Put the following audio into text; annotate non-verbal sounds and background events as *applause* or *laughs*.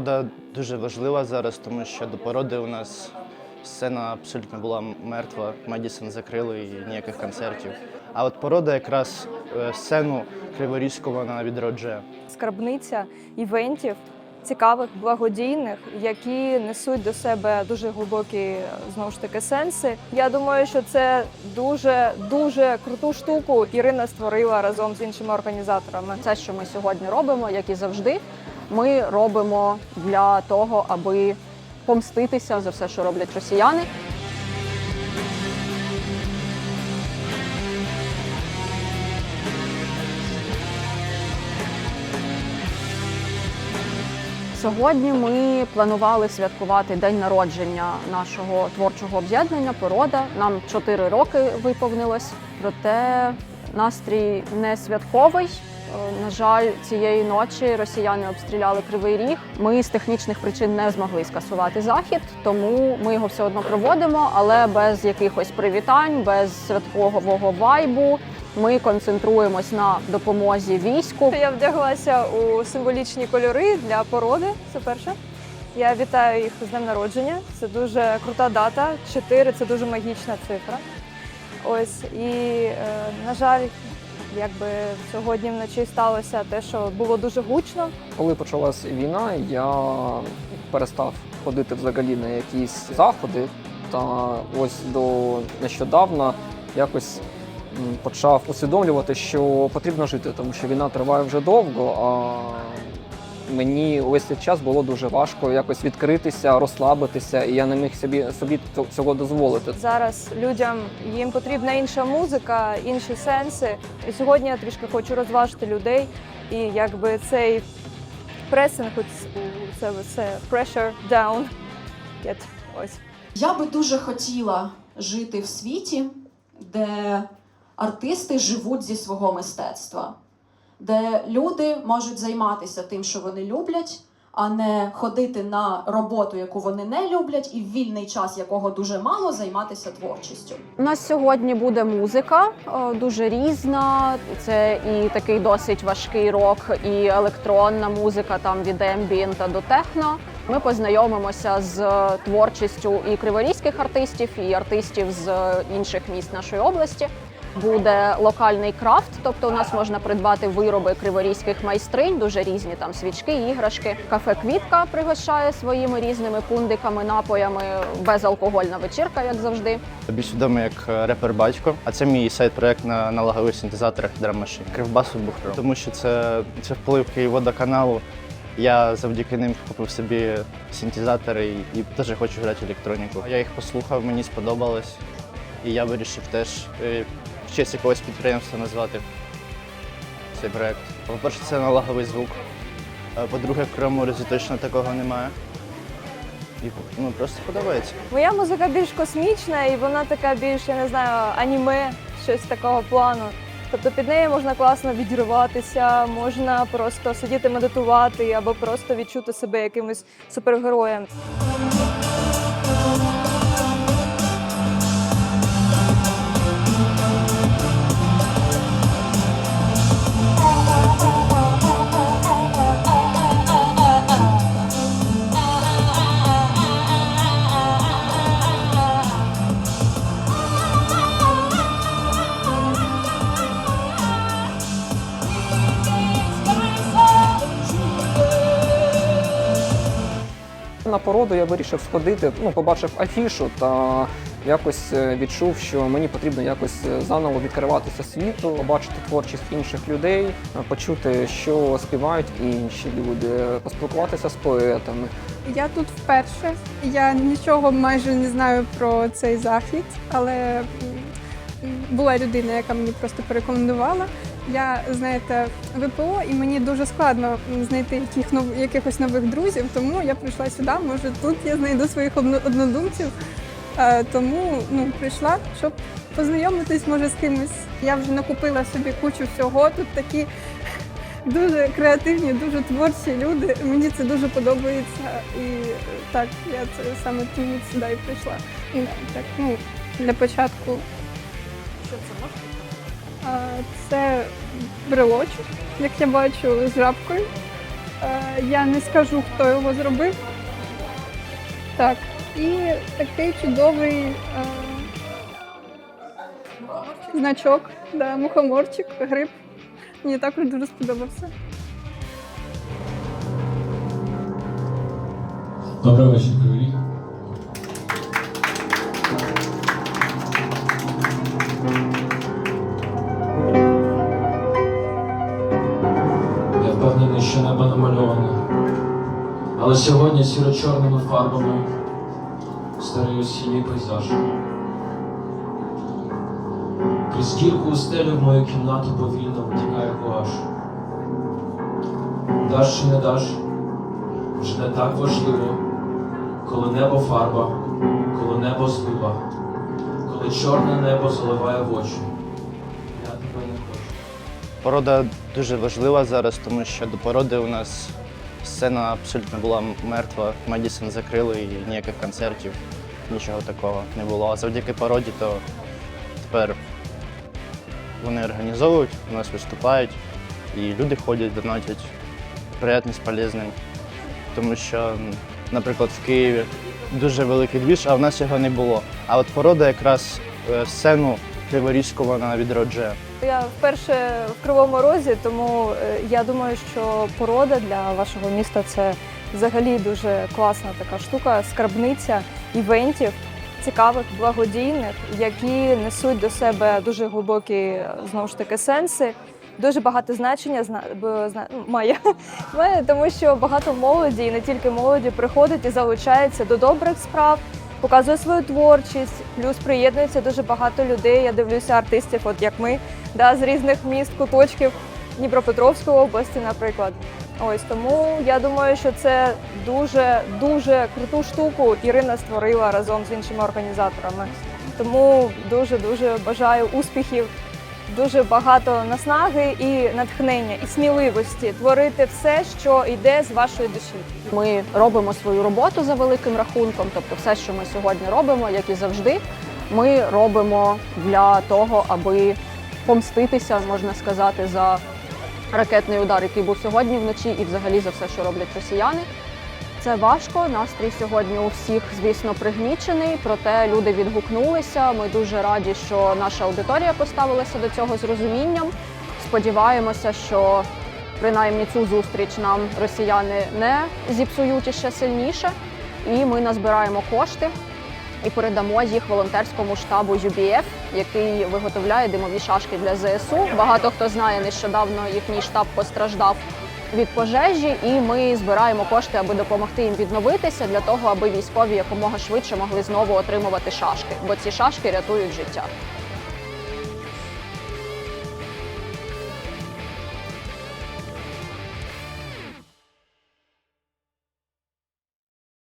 Порода дуже важлива зараз, тому що до породи у нас сцена абсолютно була мертва. Медісон закрили і ніяких концертів. А от порода якраз е, сцену Криворізьку вона відроджує. скарбниця івентів, цікавих, благодійних, які несуть до себе дуже глибокі знову ж таки сенси. Я думаю, що це дуже дуже круту штуку Ірина створила разом з іншими організаторами. Це, що ми сьогодні робимо, як і завжди, ми робимо для того, аби помститися за все, що роблять росіяни. Сьогодні ми планували святкувати день народження нашого творчого об'єднання Порода. Нам 4 роки виповнилось, проте настрій не святковий. Е, На жаль, цієї ночі росіяни обстріляли кривий ріг. Ми з технічних причин не змогли скасувати захід, тому ми його все одно проводимо, але без якихось привітань, без святкового вайбу. Ми концентруємось на допомозі війську. Я вдяглася у символічні кольори для породи. Це перше. Я вітаю їх з днем народження. Це дуже крута дата. Чотири це дуже магічна цифра. Ось і е, на жаль, якби сьогодні вночі сталося те, що було дуже гучно. Коли почалась війна, я перестав ходити взагалі на якісь заходи. Та ось до нещодавно якось почав усвідомлювати, що потрібно жити, тому що війна триває вже довго. А мені увесь цей час було дуже важко якось відкритися, розслабитися, і я не міг собі собі цього дозволити. Зараз людям їм потрібна інша музика, інші сенси. І сьогодні я трішки хочу розважити людей. І якби цей пресинг, у- це pressure down. Get. Ось. Я би дуже хотіла жити в світі, де артисти живуть зі свого мистецтва, де люди можуть займатися тим, що вони люблять, а не ходити на роботу, яку вони не люблять, і в вільний час, якого дуже мало, займатися творчістю. У нас сьогодні буде музика е, дуже різна. Це і такий досить важкий рок, і електронна музика там від ембієнта до техно. Ми познайомимося з творчістю і криворізьких артистів, і артистів з інших міст нашої області. Буде локальний крафт, тобто у нас можна придбати вироби криворізьких майстринь, дуже різні там свічки, іграшки. Кафе Квітка пригощає своїми різними пундиками, напоями, безалкогольна вечірка, як завжди. Більш відомий як е, репер батько, а це мій сайт-проект на налагових синтезаторах драм-машин. Кривбасу Бухром. Тому що це, це вплив Києводоканалу. Я завдяки ним купив собі синтезатори і, і теж хочу грати електроніку. Я їх послухав, мені сподобалось. І я вирішив теж е, в честь якогось підприємства назвати цей проект. По-перше, це аналоговий звук. По-друге, в Кривому Розі точно такого немає. І ну, просто подобається. Моя музика більш космічна, і вона така більш, я не знаю, аніме, щось такого плану. Тобто під нею можна класно відірватися, можна просто сидіти медитувати або просто відчути себе якимось супергероєм. На породу я вирішив сходити, ну, побачив афішу та якось е, відчув, що мені потрібно якось е, заново відкриватися світу, побачити творчість інших людей, е, почути, що співають інші люди, поспілкуватися з поетами. Я тут вперше. Я нічого майже не знаю про цей захід, але була людина, яка мені просто порекомендувала. Я, знаєте, ВПО, і мені дуже складно знайти яких нов... якихось нових друзів, тому я прийшла сюди. Може, тут я знайду своїх однодумців. Е, Тому ну, прийшла, щоб познайомитись, може, з кимось. Я вже накупила собі кучу всього. Тут такі дуже креативні, дуже творчі люди. Мені це дуже подобається. І так, я це саме тому сюди і прийшла. І, так, ну, для початку. Що це може? Це брелочок, як я бачу, з жабкою. Я не скажу, хто його зробив. Так, і такий чудовий значок, да, мухоморчик, гриб. Мені також дуже сподобався. Добрий вечір, Кривий впевнений, що небо намальоване. Але сьогодні сіро-чорними фарбами старий осінній пейзаж. Крізь дірку у стелю в мою кімнату повільно втікає гуаш. Даш чи не даш, вже не так важливо, коли небо фарба, коли небо злива, коли чорне небо заливає в очі. Порода дуже важлива зараз, тому що до породи у нас сцена абсолютно була мертва. Медісон закрили і ніяких концертів, нічого такого не було. А завдяки породі, то тепер вони організовують, у нас виступають, і люди ходять, донатять. Приємність полезним. Тому що, наприклад, в Києві дуже великий двіж, а в нас його не було. А от порода якраз е, сцену Криворізьку вона відроджує. Я вперше в Кривому Розі, тому е, я думаю, що порода для вашого міста це взагалі дуже класна така штука, скарбниця івентів, цікавих, благодійних, які несуть до себе дуже глибокі знову ж таки сенси. Дуже багато значення зна- зна- ну, має. *laughs* має, тому що багато молоді, і не тільки молоді, приходить і залучається до добрих справ, показує свою творчість. Плюс приєднується дуже багато людей. Я дивлюся артистів, от як ми, да, з різних міст, куточків Дніпропетровської області, наприклад. Ось тому я думаю, що це дуже дуже круту штуку Ірина створила разом з іншими організаторами. Тому дуже дуже бажаю успіхів, дуже багато наснаги і натхнення, і сміливості творити все, що йде з вашої душі. Ми робимо свою роботу за великим рахунком, тобто все, що ми сьогодні робимо, як і завжди, ми робимо для того, аби помститися, можна сказати, за ракетний удар, який був сьогодні вночі, і взагалі за все, що роблять росіяни. Це важко. Настрій сьогодні у всіх, звісно, пригнічений. Проте люди відгукнулися. Ми дуже раді, що наша аудиторія поставилася до цього з розумінням. Сподіваємося, що принаймні цю зустріч нам росіяни не зіпсують іще сильніше. І ми назбираємо кошти і передамо їх волонтерському штабу UBF, який виготовляє димові шашки для ЗСУ. Багато хто знає, нещодавно їхній штаб постраждав від пожежі, і ми збираємо кошти, аби допомогти їм відновитися для того, аби військові якомога швидше могли знову отримувати шашки, бо ці шашки рятують життя.